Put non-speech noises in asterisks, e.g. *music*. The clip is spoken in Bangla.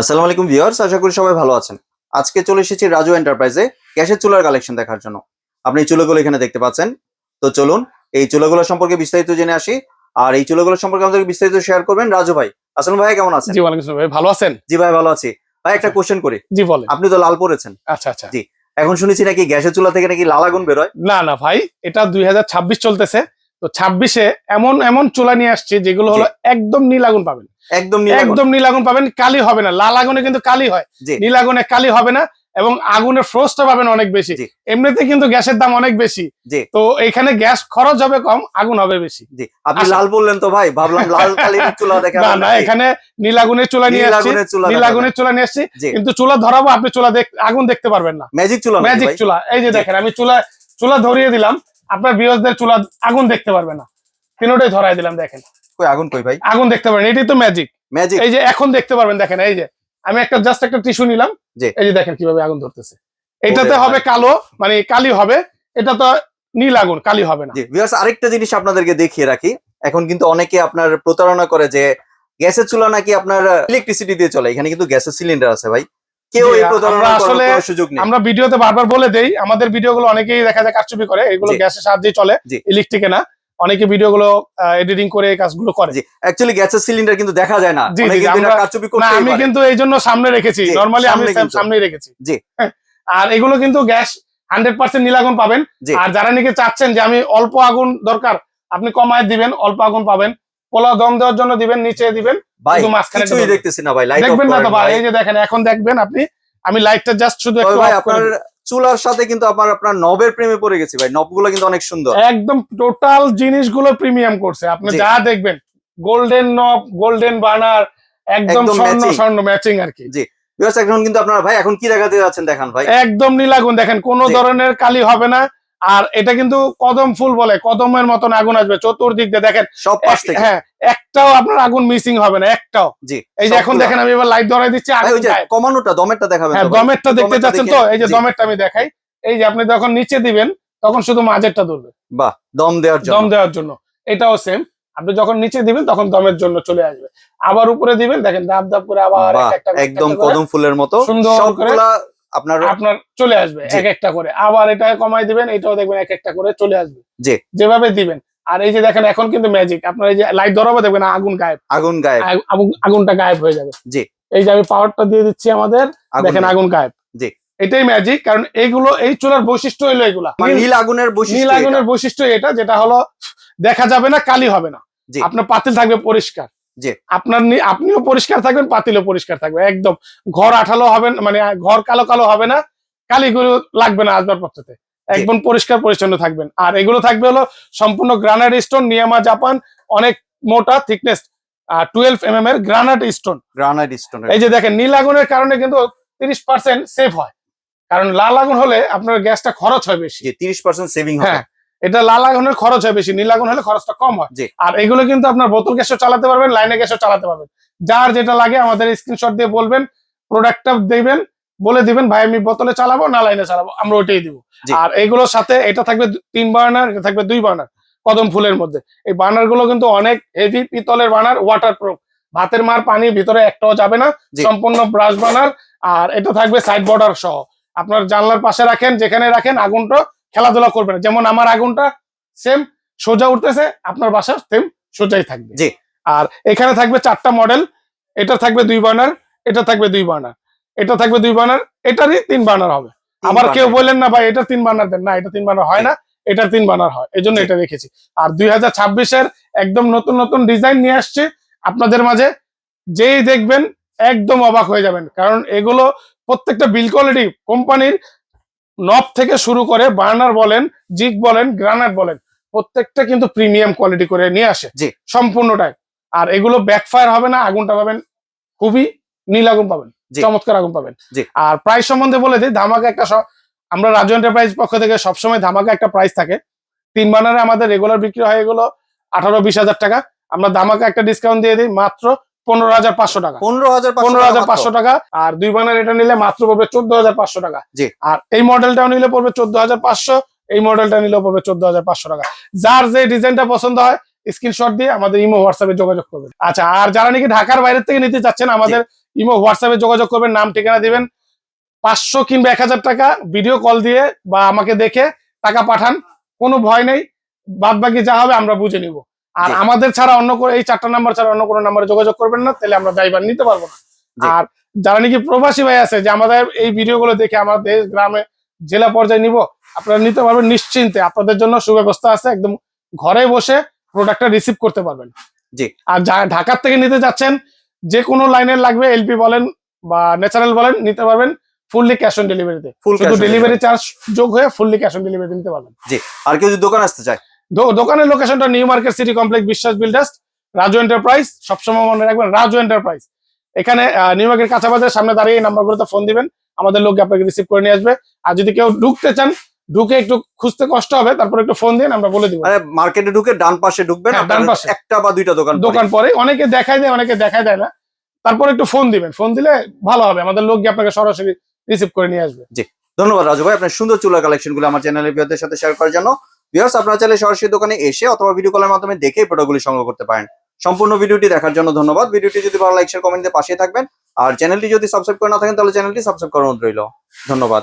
আসসালামু আলাইকুম ভিউয়ার্স আশা করি সবাই ভালো আছেন। আজকে চলে এসেছি রাজু এন্টারপ্রাইজে গ্যাসের চুলার কালেকশন দেখার জন্য। আপনি এই চুলাগুলো এখানে দেখতে পাচ্ছেন। তো চলুন এই চুলাগুলো সম্পর্কে বিস্তারিত জেনে আসি। আর এই চুলাগুলো সম্পর্কে আমাদের বিস্তারিত শেয়ার করবেন রাজু ভাই। আসসালাম ভাই কেমন আছেন? জি ওয়ালাইকুম ভাই। ভালো আছেন? জি ভাই ভালো আছি। ভাই একটা কোশ্চেন করি। জি বলেন। আপনি তো লাল পরেছেন। আচ্ছা আচ্ছা। জি। এখন শুনেছি নাকি গ্যাসের চুলা থেকে নাকি লাল আগুন বেরোয়। না না ভাই এটা দুই হাজার ছাব্বিশ চলতেছে। তো ছাব্বিশে এমন এমন চুলা নিয়ে আসছে যেগুলো হলো একদম নীল আগুন পাবেন। একদম একদম নীল আগুন পাবেন কালি হবে না লাল আগুনে কিন্তু কালি হয়। নীল আগুনে কালি হবে না এবং আগুনের ফ্রোস্টও পাবেন অনেক বেশি। এমনিতে কিন্তু গ্যাসের দাম অনেক বেশি। তো এখানে গ্যাস খরচ হবে কম আগুন হবে বেশি। আপনি লাল বললেন তো ভাই ভাবলাম লাল কালির *laughs* চুলা দেখা না না এখানে নীল আগুনের চুলা নিয়ে আসছি। নীল আগুনের চুলা নিয়ে আসছি। কিন্তু চুলা ধরাবো আপনি চুলা দেখ আগুন দেখতে পারবেন না। ম্যাজিক চুলা ম্যাজিক চুলা এই যে দেখেন আমি চুলা চুলা ধরিয়ে দিলাম। আপনার বিয়সদের চুলা আগুন দেখতে পারবে না। তিনোটাই ধরাই দিলাম দেখেন। কই আগুন কই ভাই? আগুন দেখতে পারেন এটাই তো ম্যাজিক ম্যাজিক এই যে এখন দেখতে পারবেন দেখেন এই যে আমি একটা জাস্ট একটা টিস্যু নিলাম। এই যে দেখেন কীভাবে আগুন ধরতেছে। এটাতে হবে কালো মানে কালি হবে এটা তো নীল আগুন কালি হবে না। জি ভিউয়ার্স আরেকটা জিনিস আপনাদেরকে দেখিয়ে রাখি। এখন কিন্তু অনেকে আপনার প্রতারণা করে যে গ্যাসের চুলা নাকি আপনার ইলেকট্রিসিটি দিয়ে চলে এখানে কিন্তু গ্যাসের সিলিন্ডার আছে ভাই। কেউ এই আমরা প্রতারণা আসলে- সুযোগ নেই। আমরা ভিডিওতে বারবার বলে দেই আমাদের ভিডিওগুলো অনেকেই দেখা যায় কারচুপি করে এগুলো গ্যাসের সাহায্যে চলে। ইলেকট্রিকে না। অনেকে ভিডিওগুলো এডিটিং করে কাজগুলো করে। জি অ্যাকচুয়ালি গ্যাসের সিলিন্ডার কিন্তু দেখা যায় না। আমি কিন্তু এই জন্য সামনে রেখেছি। নর্মালি আমি সামনে রেখেছি। জি। হ্যাঁ, আর এগুলো কিন্তু গ্যাস হান্ড্রেড পার্সেন্ট নীলাগুন পাবেন। আর যারা নাকি চাচ্ছেন যে আমি অল্প আগুন দরকার আপনি কমায় দিবেন অল্প আগুন পাবেন। পোলা দম দেওয়ার জন্য দিবেন নিচে দিবেন ভাই কিছুই দেখতেছি না ভাই লাইট দেখবেন না তো ভাই এই যে দেখেন এখন দেখবেন আপনি আমি লাইটটা জাস্ট শুধু একটু ভাই আপনার চুলার সাথে কিন্তু আপনার আপনার নবের প্রেমে পড়ে গেছি ভাই নবগুলো কিন্তু অনেক সুন্দর। একদম টোটাল জিনিসগুলো প্রিমিয়াম করছে। আপনি যা দেখবেন গোল্ডেন নব গোল্ডেন বার্নার একদম স্বর্ণ স্বর্ণ ম্যাচিং আর কি। ভিউয়ার্স এখন কিন্তু আপনারা ভাই এখন কি দেখাতে যাচ্ছেন দেখান ভাই। একদম নীলাগুন দেখেন কোনো ধরনের কালি হবে না। আর এটা কিন্তু কদম ফুল বলে কদমের মতন আগুন আসবে চতুর্দিক দিয়ে দেখেন। সব পাশ থেকে। হ্যাঁ একটাও আপনার আগুন মিসিং হবে না একটাও। জি এই যে এখন দেখেন আমি এবার লাইট ধরাই দিচ্ছি কমানোটা দমেরটা দেখাবেন হ্যাঁ দমেরটা দেখতে চাচ্ছেন তো? এই যে দমেরটা আমি দেখাই। এই যে আপনি যখন নিচে দিবেন তখন শুধু মাঝেরটা ধরবে। বাহ দম দেওয়ার জন্য। দম দেওয়ার জন্য। এটাও সেম আপনি যখন নিচে দিবেন তখন দমের জন্য চলে আসবে। আবার উপরে দিবেন দেখেন দাপ দাব করে আবার একদম কদম ফুলের মতো। সুন্দর করে- আপনার আপনার চলে আসবে এক একটা করে। আবার এটা কমাই দিবেন এটাও দেখবেন এক একটা করে চলে আসবে। জি। যেভাবে দিবেন। আর এই যে দেখেন এখন কিন্তু ম্যাজিক আপনার এই যে লাইট ধরাবো দেখবেন আগুন গায়েব। আগুন গায়ে আগ- আগুন- আগুনটা গায়েব হয়ে যাবে। জি। এই যে আমি পাওয়ারটা দিয়ে দিচ্ছি আমাদের দেখেন আগুন গায়েব। জি। এটাই ম্যাজিক কারণ এইগুলো এই চুলার বৈশিষ্ট্য হলো এগুলা। মানে নীল- আগুনের নীল আগুনের বৈশিষ্ট্য এটা যেটা হলো দেখা যাবে না কালি হবে না। জি। আপনার পাতিল থাকবে পরিষ্কার। জি। আপনার আপনিও পরিষ্কার থাকবেন পাতিলও পরিষ্কার থাকবে। একদম ঘর আঠালো হবে মানে ঘর কালো কালো হবে না কালিগুলো লাগবে না আসবাবপত্রতে। একদম পরিষ্কার পরিচ্ছন্ন থাকবেন। আর এগুলো থাকবে হলো সম্পূর্ণ গ্রানাইট স্টোন নিয়ামা জাপান অনেক মোটা থিকনেস টুয়েলভ এম এম এর গ্রানাইট স্টোন গ্রানাইট স্টোন এই যে দেখেন নীল আগুনের কারণে কিন্তু তিরিশ পার্সেন্ট সেভ হয়। কারণ লাল আগুন হলে আপনার গ্যাসটা খরচ হয় বেশি। যে 30% সেভিং হ্যাঁ এটা লাল আগুনের খরচ হয় বেশি নীল আগুন হলে খরচটা কম হয়। আর এগুলো কিন্তু আপনার বোতল গ্যাসও চালাতে পারবেন লাইনে গ্যাসও চালাতে পারবেন। যার যেটা লাগে আমাদের স্ক্রিনশট দিয়ে বলবেন প্রোডাক্টটা দেবেন বলে দিবেন ভাই আমি বোতলে চালাবো না লাইনে চালাবো আমরা ওইটাই দিব। আর এগুলোর সাথে এটা থাকবে তিন বার্নার এটা থাকবে দুই বার্নার কদম ফুলের মধ্যে। এই বার্নারগুলো কিন্তু অনেক হেভি পিতলের বার্নার ওয়াটার প্রুফ ভাতের মার পানি ভিতরে একটাও যাবে না সম্পূর্ণ ব্রাশ বার্নার। আর এটা থাকবে সাইড বর্ডার সহ। আপনার জানলার পাশে রাখেন যেখানে রাখেন আগুনটা খেলাধুলা করবে না। যেমন আমার আগুনটা সেম সোজা উঠতেছে আপনার বাসা সেম সোজাই থাকবে। জি। আর এখানে থাকবে চারটা মডেল এটা থাকবে দুই বার্নার এটা থাকবে দুই বার্নার এটা থাকবে দুই বার্নার এটারই তিন বার্নার হবে। আবার কেউ বললেন না ভাই এটা তিন বার্নার দেন। না এটা তিন বার্নার হয় না এটা তিন বার্নার হয়। এই জন্য এটা রেখেছি। আর দুই হাজার ছাব্বিশের একদম নতুন নতুন ডিজাইন নিয়ে আসছে। আপনাদের মাঝে যেই দেখবেন একদম অবাক হয়ে যাবেন। কারণ এগুলো প্রত্যেকটা বিল কোয়ালিটি কোম্পানির নব থেকে শুরু করে বার্নার বলেন জিগ বলেন গ্রানাইট বলেন প্রত্যেকটা কিন্তু প্রিমিয়াম কোয়ালিটি করে নিয়ে আসে। সম্পূর্ণটাই। আর এগুলো ব্যাকফায়ার হবে না আগুনটা পাবেন খুবই নীল আগুন পাবেন চমৎকার আগুন পাবেন। আর প্রাইস সম্বন্ধে বলে দিই ধামাকা একটা আমরা রাজু এন্টারপ্রাইজ পক্ষ থেকে সবসময় ধামাকা একটা প্রাইস থাকে। তিন বানারে আমাদের রেগুলার বিক্রি হয় এগুলো আঠারো বিশ হাজার টাকা। আমরা ধামাকা একটা ডিসকাউন্ট দিয়ে দিই মাত্র পনেরো হাজার পাঁচশো টাকা। 15500 পনেরো হাজার পাঁচশো টাকা আর দুই বানার এটা নিলে মাত্র পড়বে চোদ্দ হাজার পাঁচশো টাকা। আর এই মডেলটাও নিলে পড়বে চোদ্দ হাজার পাঁচশো এই মডেলটা নিলেও পড়বে চোদ্দ হাজার পাঁচশো টাকা। যার যে ডিজাইনটা পছন্দ হয় স্ক্রিনশট দিয়ে আমাদের ইমো হোয়াটসঅ্যাপে যোগাযোগ করবেন। আচ্ছা আর যারা নাকি ঢাকার বাইরে থেকে নিতে চাচ্ছেন আমাদের ইমো হোয়াটসঅ্যাপে যোগাযোগ করবেন নাম ঠিকানা দিবেন। পাঁচশো কিংবা এক হাজার টাকা ভিডিও কল দিয়ে বা আমাকে দেখে টাকা পাঠান কোনো ভয় নেই। বাদ বাকি যা হবে আমরা বুঝে নিব। আর আমাদের ছাড়া অন্য কোনো এই চারটা নাম্বার ছাড়া অন্য কোনো নাম্বারে যোগাযোগ করবেন না তাহলে আমরা ড্রাইভার নিতে পারব না। আর যারা নাকি প্রবাসী ভাই আছে যে আমাদের এই ভিডিওগুলো দেখে আমাদের দেশ গ্রামে জেলা পর্যায়ে নিব আপনারা নিতে পারবেন নিশ্চিন্তে। আপনাদের জন্য সুব্যবস্থা আছে একদম ঘরে বসে প্রোডাক্টটা রিসিভ করতে পারবেন। জি। আর ঢাকার থেকে নিতে যাচ্ছেন যে কোনো লাইনের লাগবে এলপি বলেন বা ন্যাচারাল বলেন নিতে পারবেন ফুললি ক্যাশ অন ডেলিভারিতে ফুল ডেলিভারি চার্জ যোগ হয়ে ফুললি ক্যাশ অন ডেলিভারি নিতে পারবেন। জি। আর কেউ যদি দোকান আসতে চায় দোকানের লোকেশনটা New Market City Complex Biswas Builders Raju Enterprise সবসময় মনে রাখবেন রাজু এন্টারপ্রাইজ এখানে নিউ মার্কেট কাঁচাবাজারের সামনে দাঁড়িয়ে এই নাম্বারগুলোতে ফোন দিবেন আমাদের লোক আপনাকে রিসিভ করে নিয়ে আসবে। আর যদি কেউ ঢুকতে চান ঢুকে একটু খুঁজতে কষ্ট হবে তারপর একটু ফোন দিন আমরা বলে দিব। মার্কেটে ঢুকে ডান পাশে ঢুকবেন হ্যাঁ, ডান পাশে। একটা বা দুইটা দোকান দোকান পরে অনেকে দেখায় দেয় অনেকে দেখায় দেয় না। তারপর একটু ফোন দিবেন। ফোন দিলে ভালো হবে আমাদের লোক আপনাকে সরাসরি রিসিভ করে নিয়ে আসবে। জি। ধন্যবাদ রাজু ভাই আপনার সুন্দর চুলার কালেকশনগুলো আমার চ্যানেলের ভিউয়ারদের সাথে শেয়ার করার জন্য। ভিউয়ার্স আপনারা চাইলে সরাসরি দোকানে এসে অথবা ভিডিও কলের মাধ্যমে দেখে প্রোডাক্টগুলি সংগ্রহ করতে পারেন। সম্পূর্ণ ভিডিওটি দেখার জন্য ধন্যবাদ। ভিডিওটি যদি ভালো লাইক শেয়ার কমেন্টে পাশে থাকবেন। আর চ্যানেলটি যদি সাবস্ক্রাইব করে না থাকেন, তাহলে চ্যানেলটি সাবস্ক্রাইব করার অনুরোধ রইল। ধন্যবাদ।